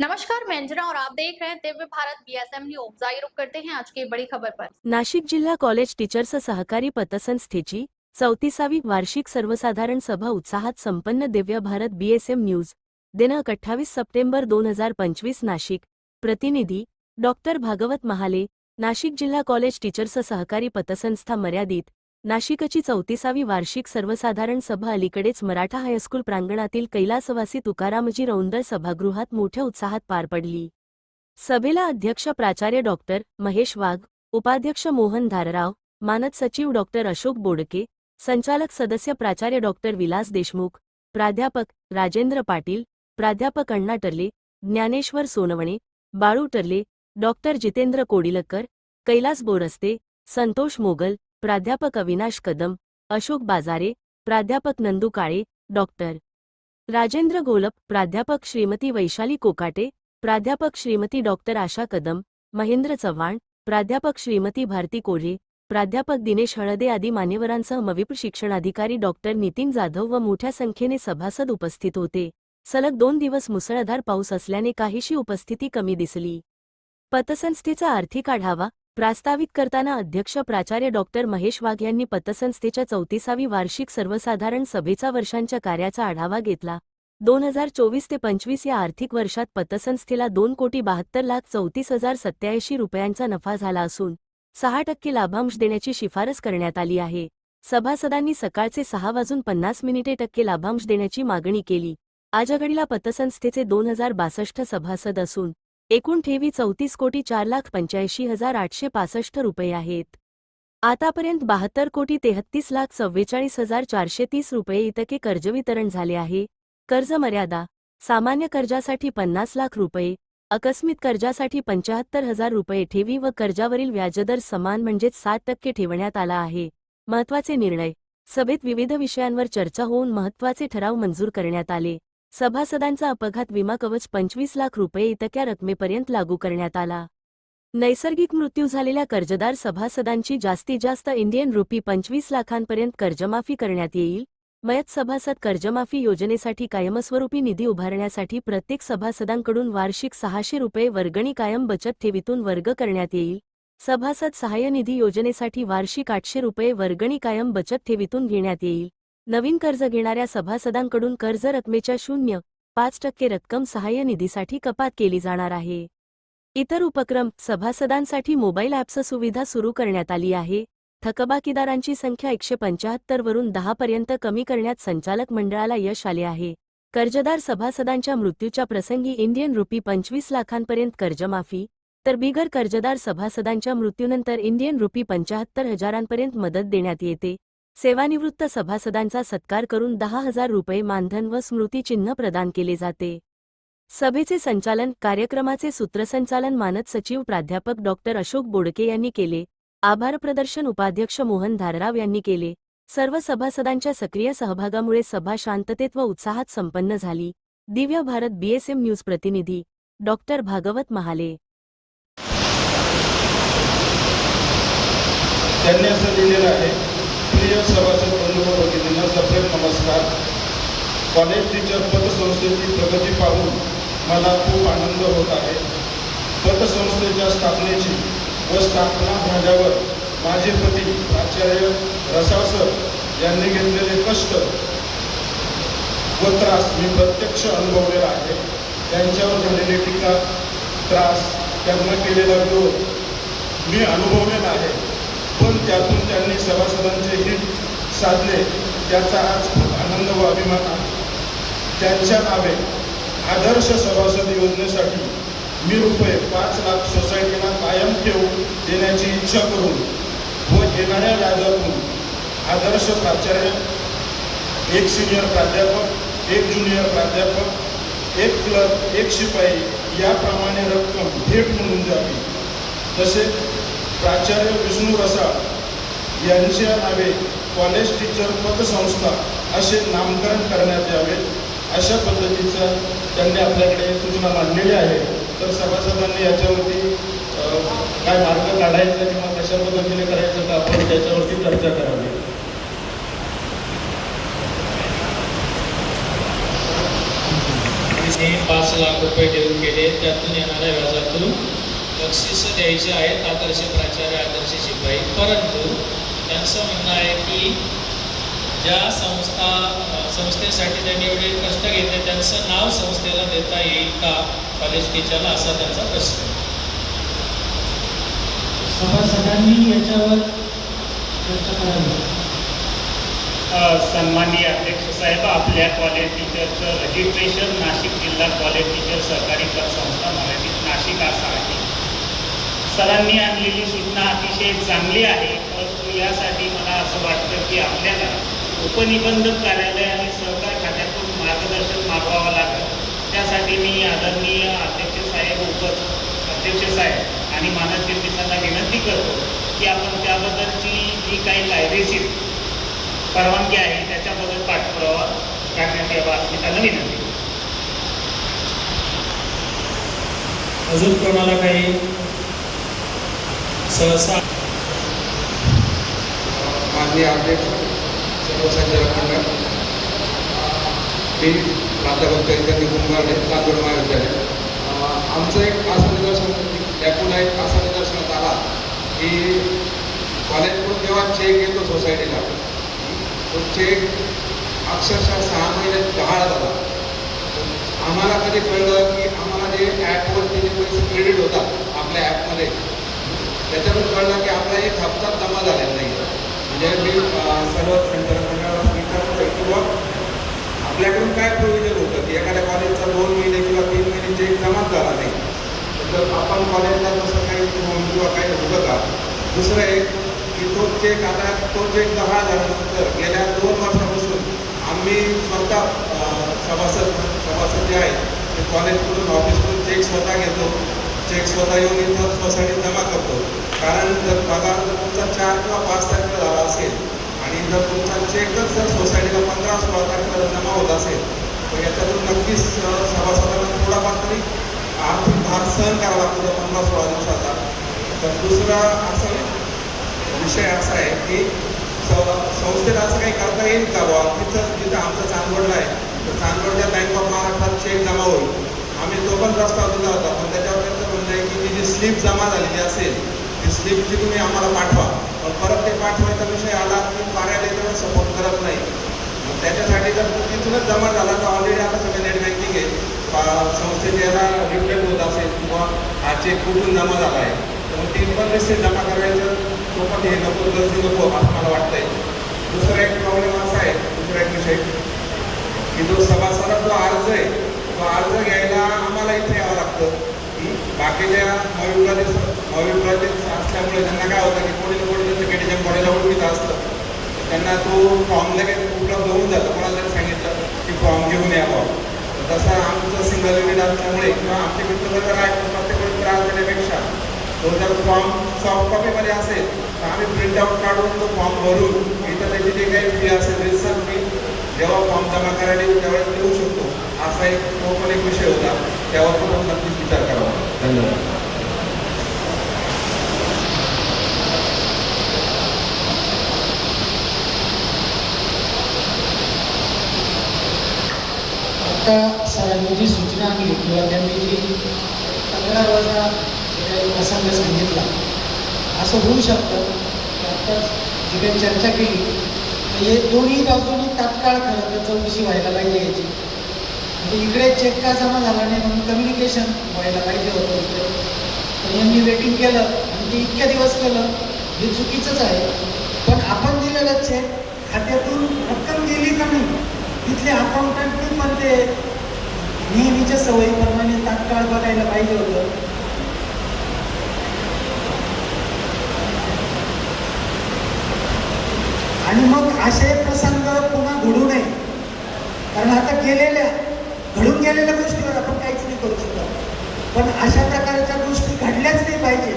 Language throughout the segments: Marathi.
नमस्कार मैं अंजना और आप देख रहे हैं दिव्य भारत बीएसएम न्यूज आइए करते हैं आज की बड़ी खबर पर। नाशिक जिल्हा कॉलेज टीचर्स सहकारी पतसंस्थेची चौतीसावी वार्षिक सर्वसाधारण सभा उत्साहात संपन्न दिव्य भारत बीएसएम न्यूज दिनांक अठ्ठावीस सप्टेंबर दोन हजार पंचवीस नाशिक. प्रतिनिधी डॉक्टर भागवत महाले नाशिक जिल्हा कॉलेज टीचर्स सहकारी पतसंस्था मर्यादित नाशिकची चौतीसावी वार्षिक सर्वसाधारण सभा अलीकडेच मराठा हायस्कूल प्रांगणातील कैलासवासी तुकारामजी रौंदळ सभागृहात मोठ्या उत्साहात पार पडली. सभेला अध्यक्ष प्राचार्य डॉक्टर महेश वाघ उपाध्यक्ष मोहन धारराव मानद सचिव डॉक्टर अशोक बोडके संचालक सदस्य प्राचार्य डॉक्टर विलास देशमुख प्राध्यापक राजेंद्र पाटील प्राध्यापक अण्णा टर्ले ज्ञानेश्वर सोनवणे बाळू टर्ले डॉक्टर जितेंद्र कोडिलकर कैलास बोरस्ते संतोष मोगल प्राध्यापक अविनाश कदम अशोक बाजारे प्राध्यापक नंदू काळे डॉक्टर राजेंद्र गोलप प्राध्यापक श्रीमती वैशाली कोकाटे प्राध्यापक श्रीमती डॉक्टर आशा कदम महेंद्र चव्हाण प्राध्यापक श्रीमती भारती कोल्हे प्राध्यापक दिनेश हळदे आदी मान्यवरांसह मविप शिक्षणाधिकारी डॉक्टर नितीन जाधव व मोठ्या संख्येने सभासद उपस्थित होते. सलग दोन दिवस मुसळधार पाऊस असल्याने काहीशी उपस्थिती कमी दिसली. पतसंस्थेचा आर्थिक आढावा प्रास्तावित करताना अध्यक्ष प्राचार्य डॉक्टर महेश वाघ यांनी पतसंस्थेच्या चौतीसावी वार्षिक सर्वसाधारण सभेचा वर्षांच्या कार्याचा आढावा घेतला. दोन हजार चोवीस ते पंचवीस या आर्थिक वर्षात पतसंस्थेला दोन कोटी बहात्तर लाख चौतीस हजार सत्याऐंशी रुपयांचा नफा झाला असून सहा टक्के लाभांश देण्याची शिफारस करण्यात आली आहे. सभासदांनी सकाळचे सहा वाजून पन्नास मिनिटे टक्के लाभांश देण्याची मागणी केली. आजघडीला पतसंस्थेचे दोन हजार बासष्ट सभासद असून एकूण ठेवी चौतीस कोटी चार लाख पंच्याऐंशी हजार आठशे पासष्ट रुपये आहेत. आतापर्यंत बहात्तर कोटी तेहत्तीस लाख चव्वेचाळीस हजार चारशे तीस रुपये इतके कर्ज वितरण झाले आहे. कर्ज मर्यादा सामान्य कर्जासाठी पन्नास लाख रुपये अकस्मित कर्जासाठी पंचाहत्तर हजार रुपये ठेवी व कर्जावरील व्याजदर समान म्हणजेच सात टक्के ठेवण्यात आला आहे. महत्त्वाचे निर्णय सभेत विविध विषयांवर चर्चा होऊन महत्त्वाचे ठराव मंजूर करण्यात आले. सभासदांचा अपघात विमा कवच पंचवीस लाख रुपये इतक्या रकमेपर्यंत लागू करण्यात आला. नैसर्गिक मृत्यू झालेल्या कर्जदार सभासदांची जास्तीत जास्त इंडियन रुपी पंचवीस लाखांपर्यंत कर्जमाफी करण्यात येईल. मयत सभासद कर्जमाफी योजनेसाठी कायमस्वरूपी निधी उभारण्यासाठी प्रत्येक सभासदांकडून वार्षिक सहाशे रुपये वर्गणी कायम बचत ठेवीतून वर्ग करण्यात येईल. सभासद सहाय्य निधी योजनेसाठी वार्षिक आठशे रुपये वर्गणी कायम बचत ठेवीतून घेण्यात येईल. नवीन कर्ज घेणाऱ्या सभासदांकडून कर्ज रकमेच्या शून्य पाच टक्के रक्कम सहाय्य निधीसाठी कपात केली जाणार आहे. इतर उपक्रम सभासदांसाठी मोबाईल ॲप्स सुविधा सुरू करण्यात आली आहे. थकबाकीदारांची संख्या एकशे पंचाहत्तर वरून दहा पर्यंत कमी करण्यात संचालक मंडळाला यश आले आहे. कर्जदार सभासदांच्या मृत्यूच्या प्रसंगी इंडियन रुपी पंचवीस लाखांपर्यंत कर्जमाफी तर बिगर कर्जदार सभासदांच्या मृत्यूनंतर इंडियन रुपी पंचाहत्तर हजारांपर्यंत मदत देण्यात येते. सेवानिवृत्त सभासदांचा सत्कार करून दहा हजार रुपये मानधन व स्मृतिचिन्ह प्रदान केले जाते. सभेचे संचालन कार्यक्रमाचे सूत्रसंचालन मानद सचिव प्राध्यापक डॉ. अशोक बोडके यांनी केले. आभार प्रदर्शन उपाध्यक्ष मोहन धारराव यांनी केले. सर्व सभासदांच्या सक्रिय सहभागामुळे सभा शांततेत व उत्साहात संपन्न झाली. दिव्य भारत बीएसएम न्यूज प्रतिनिधी डॉक्टर भागवत महाले. त्यांनी असं लिहिलेलं आहे. प्रिय सभासद बंधू भगिनींना सप्रेम नमस्कार. कॉलेज टीचर पतसंस्थेची प्रगती पाहून मला खूप आनंद होत आहे. पतसंस्थेच्या स्थापनेची व स्थापना झाल्यावर माझे पती प्राचार्य रसाळसर यांनी घेतलेले कष्ट व त्रास मी प्रत्यक्ष अनुभवलेला आहे. त्यांच्यावर झालेली टीका त्रास त्यांना केलेला विरोध मी अनुभवलेला आहे. पण त्यातून त्यांनी सभासदांचे हित साधले त्याचा आज खूप आनंद व अभिमान आहे. त्यांच्या नावे आदर्श सभासद योजनेसाठी मी रुपये पाच लाख सोसायटीला कायम ठेवू देण्याची इच्छा करून व येणाऱ्या व्याजातून आदर्श प्राचार्य एक सिनियर प्राध्यापक एक ज्युनियर प्राध्यापक एक क्लर्क एक शिपाई याप्रमाणे रक्कम थेट म्हणून जावी. तसेच प्राचार्य विष्णू रसाळ यांच्या नावे कॉलेज टीचर पतसंस्था असे नामकरण करण्यात यावे अशा पद्धतीचं त्यांनी आपल्याकडे सूचना मांडलेली आहे. तर सभासदांनी याच्यावरती काय मार्ग काढायचा किंवा कशा पद्धतीने करायचं तर आपण त्याच्यावरती चर्चा करावी. पाच लाख रुपये देऊन गेले त्यातून येणाऱ्या व्याजातून बक्षीस द्यायचे आहेत आदर्श प्राचार्य आदर्श शिपाई. परंतु त्यांचं म्हणणं आहे की ज्या संस्था संस्थेसाठी त्यांनी एवढे कष्ट घेतले त्यांचं नाव संस्थेला देता येईल का? कॉलेज टीचरला असा त्यांचा प्रश्न सभासदांनी याच्यावर चर्चा करावी. सन्माननीय अध्यक्ष साहेब आपल्या कॉलेज टीचरचं रजिस्ट्रेशन नाशिक जिल्हा कॉलेज टीचर सहकारी पतसंस्था मराठीत नाशिक असं आहे. सरांनी आणलेली सूचना अतिशय चांगली आहे. परंतु यासाठी मला असं वाटतं की आपल्याला उपनिबंधक कार्यालय आणि सहकार खात्यातून मार्गदर्शन मागवावं लागेल. त्यासाठी मी आदरणीय अध्यक्ष साहेब उप अध्यक्ष साहेब आणि मानद निर्मितांना विनंती करतो की आपण त्याबद्दलची जी काही कायदेशीर परवानगी आहे त्याच्याबद्दल पाठपुरावा करण्यात यावा असं त्यांना विनंती. अजून कोणाला काही सहसा माननीय अध्यक्ष सर्वसंजय संचालक मंडळ मी प्राध्यापक चैतन्य कुंभारडे लातूर महाविद्यालय. आमचं एक असं निदर्शन यापुढे एक असा निदर्शनात आला की कॉलेजकडून जेव्हा चेक येतो सोसायटीला तो चेक अक्षरशः सहा महिन्यात गहाळ झाला आम्हाला कधी कळलं की आम्हाला जे ॲपवरती जे पैसे क्रेडिट होतात आपल्या ॲपमध्ये त्याच्यातून कळलं की आपला एक हप्ता जमा झालेला नाही. म्हणजे मी सर्व संचालक मंडळाला विचारतो आपल्याकडून काय प्रोव्हिजन होतं की एखाद्या कॉलेजचा दोन महिने किंवा तीन महिने चेक जमाच झाला नाही. तर आपण कॉलेजला तसं काही किंवा काही होतं का दुसरं एक की तो चेक आता तो चेक दहा झाल्यानंतर गेल्या दोन वर्षापासून आम्ही स्वतः सभासद सभासद जे आहेत ते कॉलेजकडून ऑफिसकडून चेक स्वतः घेतो. चेक स्वतः येऊन इथं सोसायटीत जमा करतो. कारण जर पगार तुमचा चार किंवा पाच तारखेला झाला असेल आणि जर तुमचा चेकच जर सोसायटीला पंधरा सोळा तारखेला जमा होत असेल तर याच्यातून नक्कीच सभासदांना थोडाफार तरी आर्थिक भार सहन करावा लागतो त्या पंधरा सोळा दिवसाचा. तर दुसरा असं विषय असा आहे की संस्थेला असं काही करता येईल का बुवा? तिथं जिथं आमचं चांदवडला आहे तर चांदवडच्या बँक ऑफ महाराष्ट्रात चेक जमा होईल. आम्ही तो पण प्रस्ताव दिला होता पण त्याच्यावर त्यांचं म्हणणं आहे की ती जी स्लिप जमा झालेली असेल ती स्लिपची तुम्ही आम्हाला पाठवा. पण परत ते पाठवायचा विषय आला की कार्यालय तेवढं सपोर्ट करत नाही. मग त्याच्यासाठी जर तिथूनच जमा झाला. तर ऑलरेडी आता सगळं नेट बँकिंग आहे. संस्थेचे याला रिफ्लेक्ट होत असेल किंवा हा चेक कुठून जमा झाला आहे. तर मग ती पण रिसिट जमा करायचं तो पण हे नको गरजी नको असं मला वाटतंय. दुसरा एक प्रॉब्लेम असा आहे दुसरा एक विषय. की जो सभासदाचा जो अर्ज आहे तो अर्ज घ्यायला आम्हाला इथे यावं लागतं. बाकीच्या महाविद्यालय महाविद्यालय असल्यामुळे त्यांना काय होतं की कोणी ना कोणी त्यांचं केटीच्या बॉडीला ओळखीचं असतं. त्यांना तो फॉर्म लगेच उपलब्ध होऊन जातो. कोणाला जरी सांगितलं की फॉर्म घेऊन या तर तसा आमचं सिंगल युनिट असल्यामुळे किंवा आमचे मित्र आहेत आहे प्रत्येक त्रास देण्यापेक्षा तो जर फॉर्म सॉफ्ट कॉपीमध्ये असेल तर आम्ही प्रिंटआउट काढून तो फॉर्म भरून इथं त्याची जे काही फी असेल रिसर फी जेव्हा फॉर्म जमा करायला येऊ त्यावेळेस देऊ शकतो. असा एक तो पण एक विषय होता. त्यावर पण नक्कीच विचार करावा. धन्यवाद. आता सरांनी जी सूचना आणली किंवा त्यांनी जी तक्रार वजा प्रसंग सांगितला असं होऊ शकतं. की जी काही चर्चा केली. हे दोन्ही बाजूनी तात्काळ खरं तर चौकशी व्हायला पाहिजे याची. इकडे चेक का जमा झाला नाही म्हणून कम्युनिकेशन व्हायला पाहिजे होतं इकडे. पण यांनी वेटिंग केलं आणि ते इतक्या दिवस केलं हे चुकीचंच आहे. पण आपण दिलेलं चेक खात्यातून रक्कम गेली का नाही तिथले अकाउंटंटनी पण ते नेहमीच्या सवयीप्रमाणे तात्काळ बघायला पाहिजे होतं. आणि मग असे प्रसंग पुन्हा घडू नये. कारण आता केलेल्या घडून गेलेल्या गोष्टीवर आपण काहीच नाही करू शकत पण अशा प्रकारच्या गोष्टी घडल्याच नाही पाहिजे.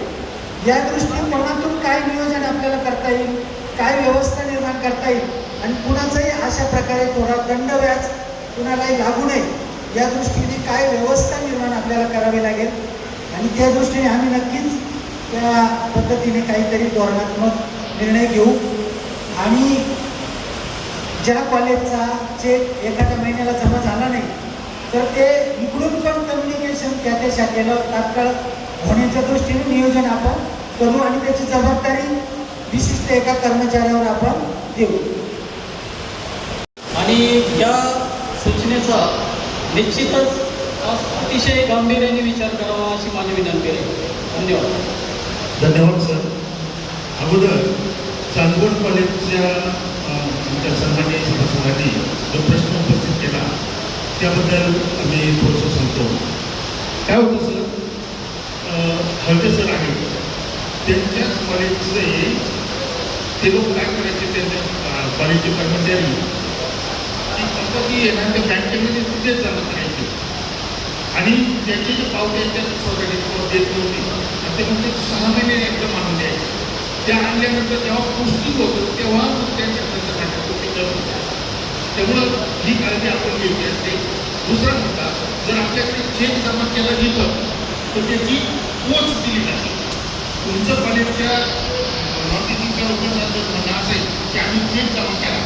या दृष्टिकोनातून काय नियोजन आपल्याला करता येईल काय व्यवस्था निर्माण करता येईल आणि कुणाचंही अशा प्रकारे थोडा दंड व्याज कुणालाही लागू नये या दृष्टीने काय व्यवस्था निर्माण आपल्याला करावी लागेल. आणि त्या दृष्टीने आम्ही नक्कीच त्या पद्धतीने काहीतरी धोरणात्मक निर्णय घेऊ. आणि ज्या कॉलेजचा चेक एखाद्या महिन्याला जमा झाला नाही तर ते इकडून पण कम्युनिकेशन त्या त्या शाखेला तात्काळ होण्याच्या दृष्टीने नियोजन आपण करू आणि त्याची जबाबदारी विशिष्ट एका कर्मचाऱ्यावर आपण देऊ. आणि या सूचनेचा निश्चितच अतिशय गांभीर्याने विचार करावा अशी माझी विनंती आहे. धन्यवाद. धन्यवाद सर. अगोदर चांदवड कॉलेजच्या सन्मान्य सभासदांनी जो प्रश्न त्याबद्दल आम्ही थोडंसं सांगतो. काय होतं सर? अ, हळदे सर आहेत त्यांच्याच कॉलेजचे ते लोक काय करायचे त्यांच्या कॉलेजचे कर्मचारी? ती कंपनी येणार त्या बँकेमध्ये तिथेच चालत करायचे आणि त्याचे जे पावते आहेत त्या देत नव्हती आणि ते म्हणजे सहा महिने एकदम आणून द्यायचे. त्या आणल्यानंतर जेव्हा पुष्टी होतं तेव्हा त्यांच्या त्यांच्या खात्यात होते. करत होत्या त्यामुळं ही काळजी आपण घेतली असते. दुसरा मुद्दा जर आपल्याकडे चेक जमा केला गेलं तर त्याची पोच दिली जाते. तुमचं कॉलेजच्या नॉटिफिकेशन लोकांना जर म्हणणं असेल की आम्ही चेक जमा केला.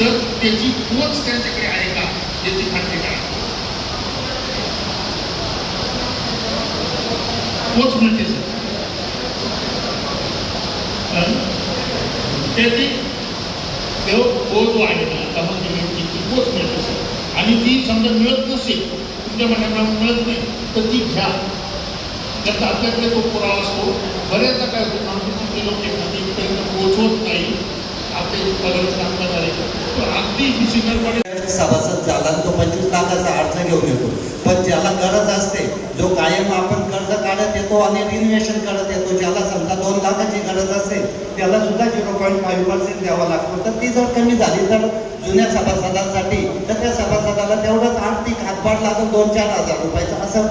तर त्याची पोच त्यांच्याकडे आहे का याची खात्री करा. पोच म्हणजे सर त्याची तो तो आहे ना जमा केलेली ती पोच मिळते सर आणि ती म्हणजे समजा मिळत नसेल तुमच्या म्हणण्याप्रमाणे मिळत नाही तर ती घ्या त्याचा आपल्याकडे तो पुरावा असतो. बऱ्याचदा काय होतं नॉटिफिकेशन लोक एखादी पोहोचवत नाही. आपले उत्पादन काम आले तो अगदी ही सिग्नल सभासद झाला तो पंचवीस लाखाचा अर्ज घेऊन येतो. पण ज्याला गरज असते जो कायम आपण कर्ज काढत येतो आणि रिन्युएशन करत येतो ज्याला समजा दोन लाखाची गरज असेल त्याला झिरो पॉईंट फाईव्ह पर्सेंट द्यावं लागतो. तर ती जर कमी झाली तर जुन्या सभासदांसाठी तर त्या सभासदाला तेवढंच आर्थिक हातभार लागतो दोन चार हजार रुपयाचा असं.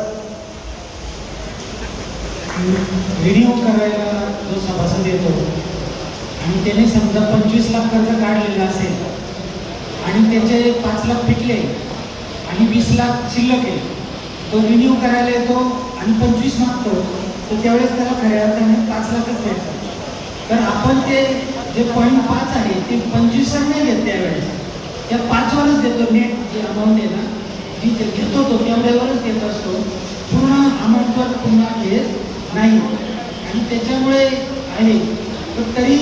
रिन्यू करायला जो सभासद येतो आणि त्याने समजा पंचवीस लाख कर्ज काढलेलं असेल आणि त्याचे पाच लाख पिकले आणि वीस लाख शिल्लक आहे तो रिन्यू करायला येतो आणि पंचवीस मागतो तर त्यावेळेस त्याला खऱ्या अर्थाने पाच लाखच द्यायचा तर आपण ते जे पॉईंट पाच आहे ते पंचवीसवर नाही घेत त्यावेळेस त्या पाचवरच देतो नेट जी अमाऊंट आहे ना जी ते घेतो तो तेवढ्यावरच घेत असतो. पूर्ण अमाऊंटवर पुन्हा घेत नाही. आणि त्याच्यामुळे आहे. पण तरी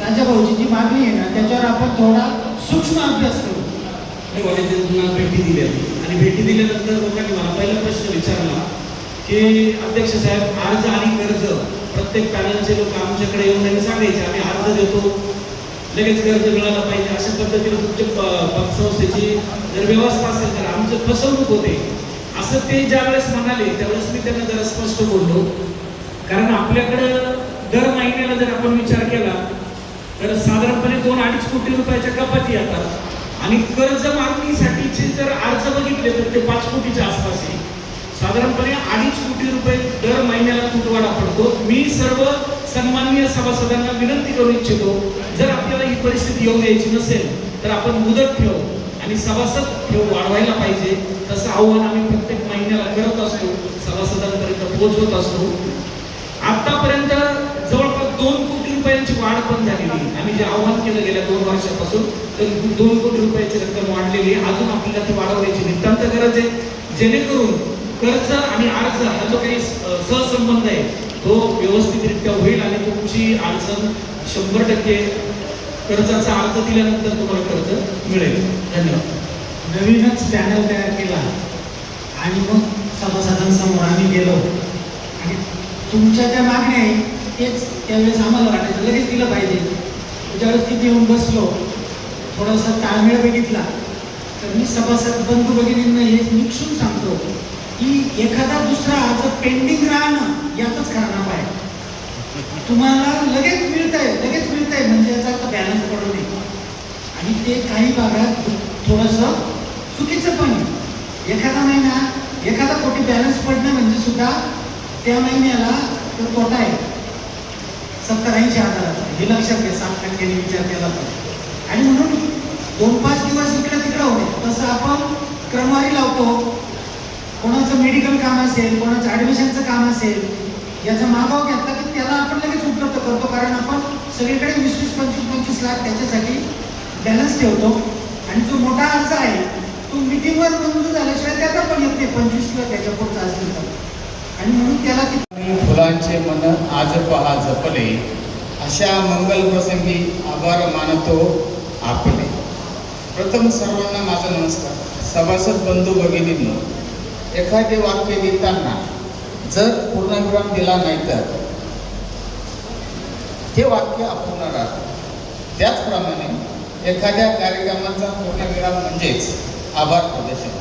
राजाभाऊची जी मागणी आहे ना त्याच्यावर आपण थोडा सूक्ष्म अभ्यास करू. कॉलेजांना भेटी दिल्या. आणि भेटी दिल्यानंतर लोकांनी मला पहिला प्रश्न विचारला की अध्यक्ष साहेब अर्ज आणि कर्ज प्रत्येक पॅनलचे लोक आमच्याकडे येऊन त्यांनी सांगायचे आम्ही अर्ज देतो. लगेच कर्ज मिळालं पाहिजे. अशा पद्धतीने तुमच्या पतसंस्थेची जर व्यवस्था असेल तर आमचं फसवणूक होते. असं ते ज्यावेळेस म्हणाले त्यावेळेस मी त्यांना जरा स्पष्ट बोललो. कारण आपल्याकडं दर महिन्याला जर आपण विचार केला तर साधारणपणे दोन अडीच कोटी रुपयाच्या कपाती येतात. आणि कर्ज मागणीसाठीचे जर अर्ज बघितले तर ते पाच कोटीच्या आसपास आहे. साधारणपणे अडीच कोटी रुपये दर महिन्या तुटवाडा मी सर्व सन्माननीय सभासदांना विनंती करू इच्छितो जर आपल्याला ही परिस्थिती येऊ द्यायची नसेल तर आपण मुदत ठेव आणि सभासद ठेव वाढवायला पाहिजे. तसं आव्हान आम्ही प्रत्येक महिन्याला करत असतो सभासदांपर्यंत पोहोचवत असतो. आतापर्यंत जवळपास दोन कोटी रुपयांची वाढ पण झालेली आम्ही जे आव्हान केलं गेल्या दोन वर्षापासून तर दोन कोटी रुपयाची रक्कम वाढलेली अजून आपल्याला ती वाढवण्याची नितांत गरज आहे. जेणेकरून कर्ज आणि अर्ज हा जो काही सहसंबंध आहे तो व्यवस्थितरित्या होईल आणि तुमची अडचण शंभर टक्के कर्जाचा अर्ज दिल्यानंतर तुम्हाला कर्ज मिळेल. धन्यवाद. नवीनच पॅनल तयार केला. आणि मग सभासदांसमोर आम्ही गेलो. आणि तुमच्या ज्या मागण्या आहे तेच त्यावेळेस आम्हाला वाटायचं लगेच दिलं पाहिजे. ज्यावेळेस तिथे येऊन बसलो. थोडासा ताळमेळ बघितला. तर मी सभासद बंधू भगिनींना हे निक्षून सांगतो की एखादा दुसरा अर्ज पेंडिंग राहणं यातच खरा आहे तुम्हाला लगेच मिळतंय लगेच मिळतंय म्हणजे याचा आता बॅलन्स पडू नये आणि ते काही भागात थोडंसं चुकीचं पण एखादा महिना एखादा कोटी बॅलन्स पडणं म्हणजे सुद्धा त्या महिन्याला तो तोटा आहे. सत्तर ऐंशी हजाराचा हे लक्षात घ्या सात टक्क्यांनी विचार केला पाहिजे आणि म्हणून दोन पाच दिवस इकडे तिकडे होणे तसं आपण क्रमवारी लावतो. कोणाचं मेडिकल काम असेल कोणाचं ॲडमिशनचं काम असेल याचा मागोवा घेतला की त्याला आपण लगेच उपलब्ध करतो. कारण आपण सगळीकडे वीस वीस पंचवीस पंचवीस लाख त्याच्यासाठी बॅलन्स ठेवतो. आणि जो मोठा अर्ज आहे तो मिटिंगवर मंजूर झाल्याशिवाय त्याचा पण येत नाही. पंचवीस किंवा त्याच्या पुढचा असेल तर आणि म्हणून त्याला ती फुलांचे मन आज पहा जपले अशा मंगल प्रसंगी आभार मानतो आपले. प्रथम सर्वांना माझा नमस्कार. सभासद बंधू भगिनींनो एखादे वाक्य लिहिताना जर पूर्णविराम दिला नाही तर? ते वाक्य अपूर्ण राहतं. त्याचप्रमाणे एखाद्या कार्यक्रमाचा पूर्णविराम म्हणजेच आभार प्रदर्शन.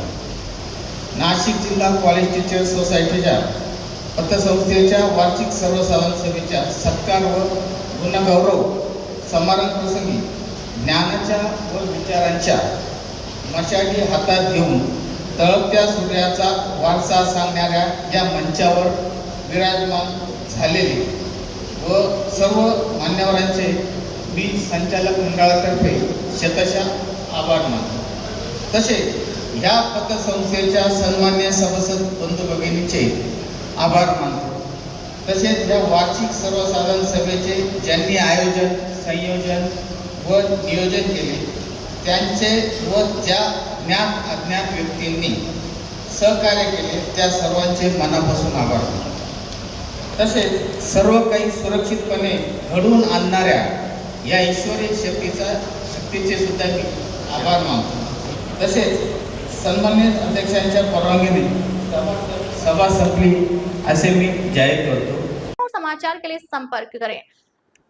नाशिक जिल्हा कॉलेज टीचर सोसायटीच्या पतसंस्थेच्या वार्षिक सर्वसाधारण सभेच्या सत्कार व गुणगौरव समारंभ प्रसंगी ज्ञानाच्या व विचारांच्या मशाली हातात घेऊन तळपत्या सूर्याचा वारसा सांगणाऱ्या या मंचावर विराजमान झालेले व सर्व मान्यवरांचे मी संचालक मंडळातर्फे शतशा आभार मानतो. तसेच या पतसंस्थेच्या सन्मान्य सभासद बंधू भगिनीचे आभार मानतो. तसेच या वार्षिक सर्वसाधारण सभेचे ज्यांनी आयोजन संयोजन व नियोजन केले त्यांचे व ज्या ज्ञात अज्ञात व्यक्तींनी सहकार्य केले त्या सर्वांचे मनापासून आभार. तसेच सर्व काही सुरक्षितपणे घडवून आणणाऱ्या या ईश्वरी शक्तीचा शक्तीचे सुद्धा मी आभार मानतो. तसेच सन्मानित अध्यक्षांच्या परवानगीने सभा संपली असे मी जाहीर करतो. समाचार के लिए संपर्क करें।